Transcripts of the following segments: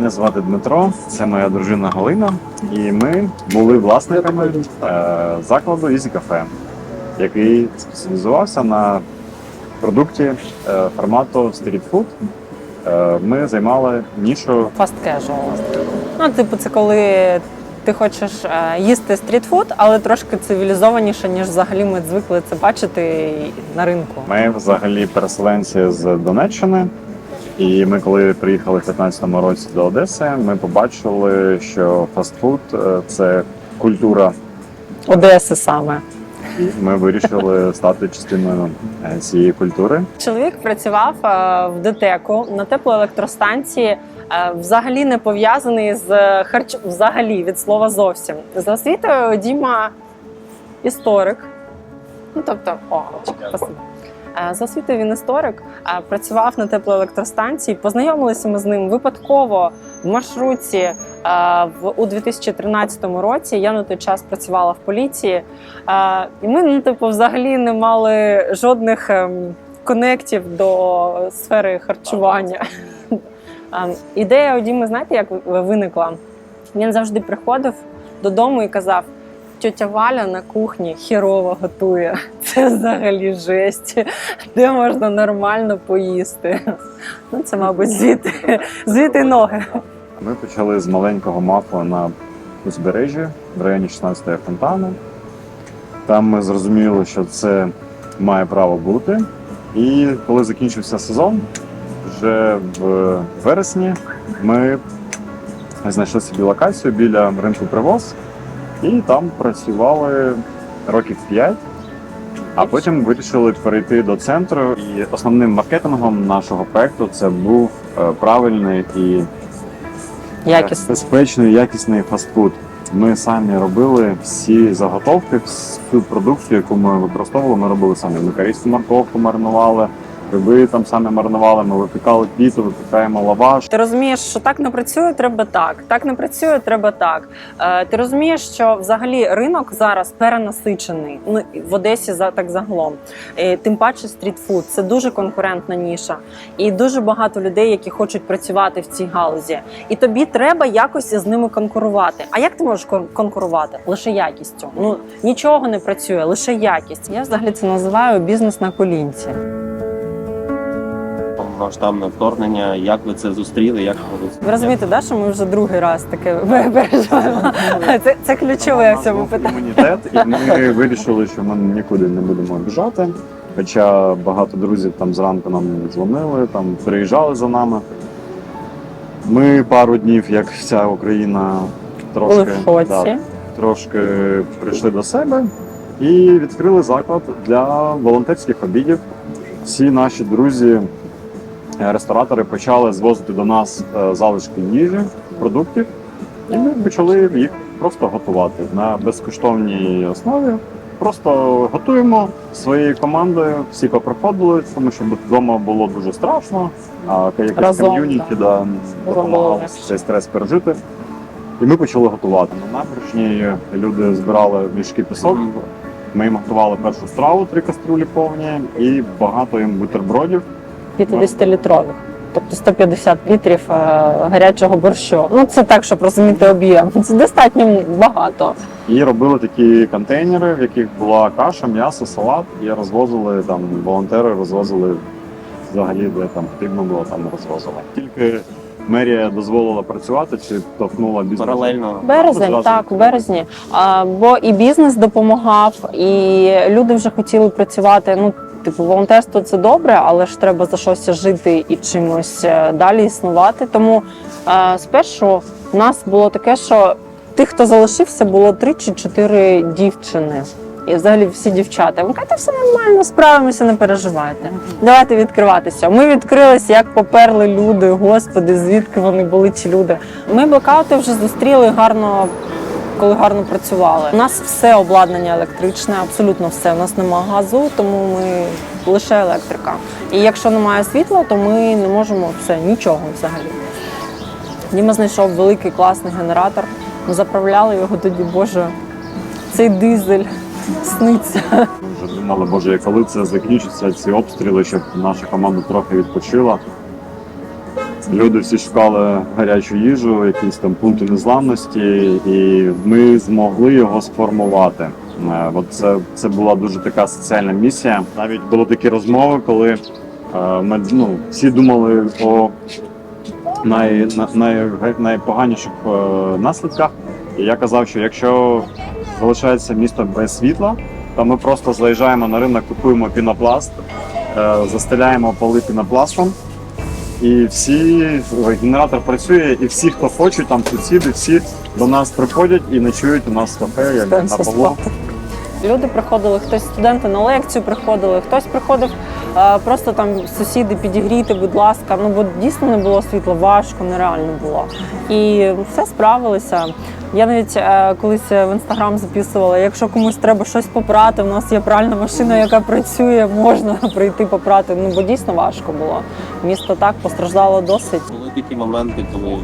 Мене звати Дмитро, це моя дружина Галина, і ми були власниками е, закладу Easy Cafe, який спеціалізувався на продукті е, формату стрітфуд. Е, ми займали нішу Fast casual. Ну, типу, це коли ти хочеш їсти стрітфуд, але трошки цивілізованіше, ніж взагалі ми звикли це бачити на ринку. Ми взагалі переселенці з Донеччини. І ми, коли приїхали в 2015 році до Одеси, ми побачили, що фастфуд е, це культура Одеси саме. Ми вирішили стати частиною е, цієї культури. Чоловік працював е, в ДТЕКу на теплоелектростанції, взагалі не пов'язаний з харч... взагалі від слова зовсім. За освітою Діма історик. Ну тобто, о, спасибо. Е, За освітою він історик, е, працював на теплоелектростанції. Познайомилися ми з ним випадково в маршрутці е, в у 2013 році. Я на той час працювала в поліції, і ми ну, типу, взагалі не мали жодних ем, конектів до сфери харчування. Ем, Ідея у Діми, знаєте, як виникла? Він завжди приходив додому і казав: тьотя Валя на кухні хірово готує. Це взагалі жесть. Де можна нормально поїсти? Ну, це, мабуть, звідти, звідти ноги. Ми почали з маленького мафа на узбережжі в районі 16-ї фонтану. Там ми зрозуміли, що це має право бути. І коли закінчився сезон, вже в вересні ми знайшли собі локацію біля ринку привоз і там працювали років 5. А потім вирішили перейти до центру. І основним маркетингом нашого проекту це був е, правильний і Якісно. безпечний, якісний фастфуд. Ми самі робили всі заготовки, всю продукцію, яку ми використовували, ми робили самі. Ми корейську морковку маринували, гриби там самі маринували, ми випікали піту, випікаємо лаваш. Ти розумієш, що так не працює, треба так. Так не працює, треба так. Е, ти розумієш, що взагалі ринок зараз перенасичений. Ну в Одесі за так загалом. Е, тим паче стрітфуд це дуже конкурентна ніша, і дуже багато людей, які хочуть працювати в цій галузі. І тобі треба якось з ними конкурувати. А як ти можеш кон- конкурувати? Лише якістю. Ну нічого не працює, лише якість. Я взагалі це називаю бізнес на колінці. Масштабне вторгнення. Як ви це зустріли? Як ви Ви розумієте, да, що ми вже другий раз таке переживаємо? Це, це ключове в цьому питанні. імунітет, і ми вирішили, що ми нікуди не будемо біжати. Хоча багато друзів там зранку нам дзвонили, там приїжджали за нами. Ми пару днів, як вся Україна, трошки да, трошки прийшли до себе і відкрили заклад для волонтерських обідів. Всі наші друзі, ресторатори почали звозити до нас е, залишки їжі, продуктів, і ми почали їх просто готувати на безкоштовній основі. Просто готуємо своєю командою, всі поприходили, тому що вдома було дуже страшно, а Разом, ком'юніті да. легше. цей стрес пережити. І ми почали готувати. На набережній люди збирали мішки пісок. Ми їм готували першу страву, три каструлі повні, і багато їм бутербродів. 50-літрових. Тобто 150 літрів е, гарячого борщу. Ну це так, щоб розуміти об'єм. Це достатньо багато. І робили такі контейнери, в яких була каша, м'ясо, салат. І розвозили там волонтери, розвозили взагалі, де там потрібно було, там розвозили. Тільки мерія дозволила працювати чи торкнула бізнес. паралельно Березень, Зразу так, в березні. А, бо і бізнес допомагав, і люди вже хотіли працювати. Ну, типу, волонтерство це добре, але ж треба за щось жити і чимось е, далі існувати. Тому е, спершу в нас було таке, що тих, хто залишився, було три чи чотири дівчини. І взагалі всі дівчата. Ви кажете, все нормально, справимося, не переживайте. Давайте відкриватися. Ми відкрилися, як поперли люди. Господи, звідки вони були ці люди. Ми блокаути вже зустріли гарно, коли гарно працювали. У нас все обладнання електричне, абсолютно все. У нас немає газу, тому ми лише електрика. І якщо немає світла, то ми не можемо все, нічого взагалі. Діма знайшов великий класний генератор. Ми заправляли його тоді, боже, цей дизель сниться. Вже думали, боже, коли це закінчиться, ці обстріли, щоб наша команда трохи відпочила. Люди всі шукали гарячу їжу, якісь там пункти незламності, і ми змогли його сформувати. Е, От це, це була дуже така соціальна місія. Навіть були такі розмови, коли е, ми ну, всі думали о най, на- най, найпоганіших е, наслідках. І я казав, що якщо залишається місто без світла, то ми просто заїжджаємо на ринок, купуємо пінопласт, застеляємо поли пінопластом. І всі генератор працює, і всі, хто хочуть, там сусіди, всі до нас приходять і ночують у нас в кафе, як на полу. Люди приходили, хтось студенти на лекцію приходили, хтось приходив просто там сусіди підігріти, будь ласка. Ну бо дійсно не було світла, важко, нереально було. І все справилися. Я навіть е, колись в інстаграм записувала, якщо комусь треба щось попрати, у нас є пральна машина, яка працює, можна прийти попрати. Ну бо дійсно важко було. Місто так постраждало досить. Були такі моменти, коли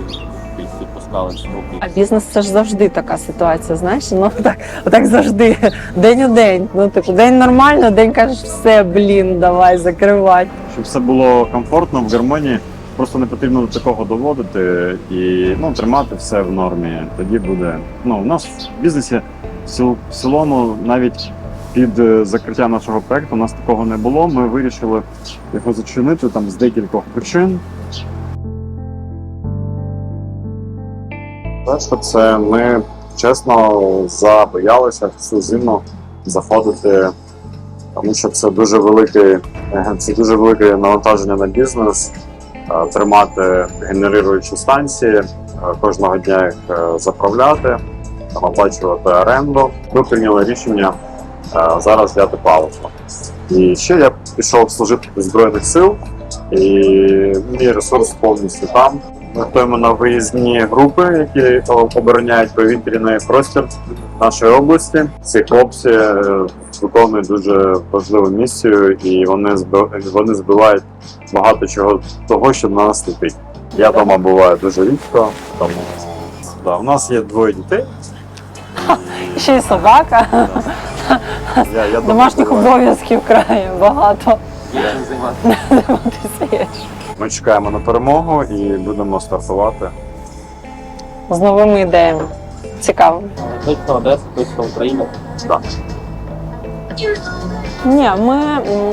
відпускали руки. А бізнес це ж завжди така ситуація. Знаєш, ну так, так завжди, день у день. Ну типу, день нормально, день кажеш, все, блін, давай закривати. Щоб все було комфортно в гармонії, просто не потрібно до такого доводити і ну, тримати все в нормі. Тоді буде. Ну, у нас в бізнесі в цілому навіть під е, закриття нашого проекту у нас такого не було. Ми вирішили його зачинити там з декількох причин. Перше, це ми чесно забоялися всю зиму заходити, тому що це дуже великий, е, це дуже велике навантаження на бізнес. е, Тримати генеруючі станції, е, кожного дня їх е, заправляти, оплачувати оренду. Ми прийняли рішення зараз взяти паузу. І ще я пішов служити до Збройних сил, і мій ресурс повністю там. Готуємо на виїзні групи, які обороняють повітряний простір нашої області. Ці хлопці е, виконують дуже важливу місію, і вони вони збивають багато чого того, що на нас летить. Я вдома буваю дуже рідко, тому да, у нас є двоє дітей. Ще й собака, Я, я домашніх обов'язків крає багато. Займатися. Ми чекаємо на перемогу і будемо стартувати. З новими ідеями. Цікаво. Точно Одеса, точно Україна. Да. Ні, ми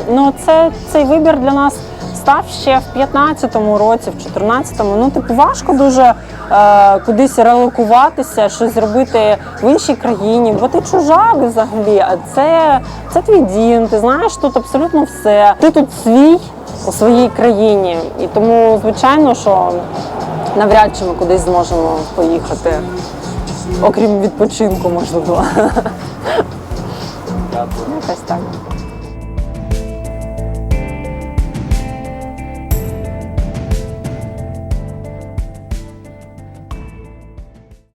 ну це цей вибір для нас став ще в 15-му році, в 14-му. Ну, типу, важко дуже е, кудись релокуватися, щось зробити в іншій країні, бо ти чужак взагалі. А це, це твій дім. Ти знаєш тут абсолютно все. Ти тут свій у своїй країні. І тому, звичайно, що навряд чи ми кудись зможемо поїхати. Окрім відпочинку, можливо. Якось так.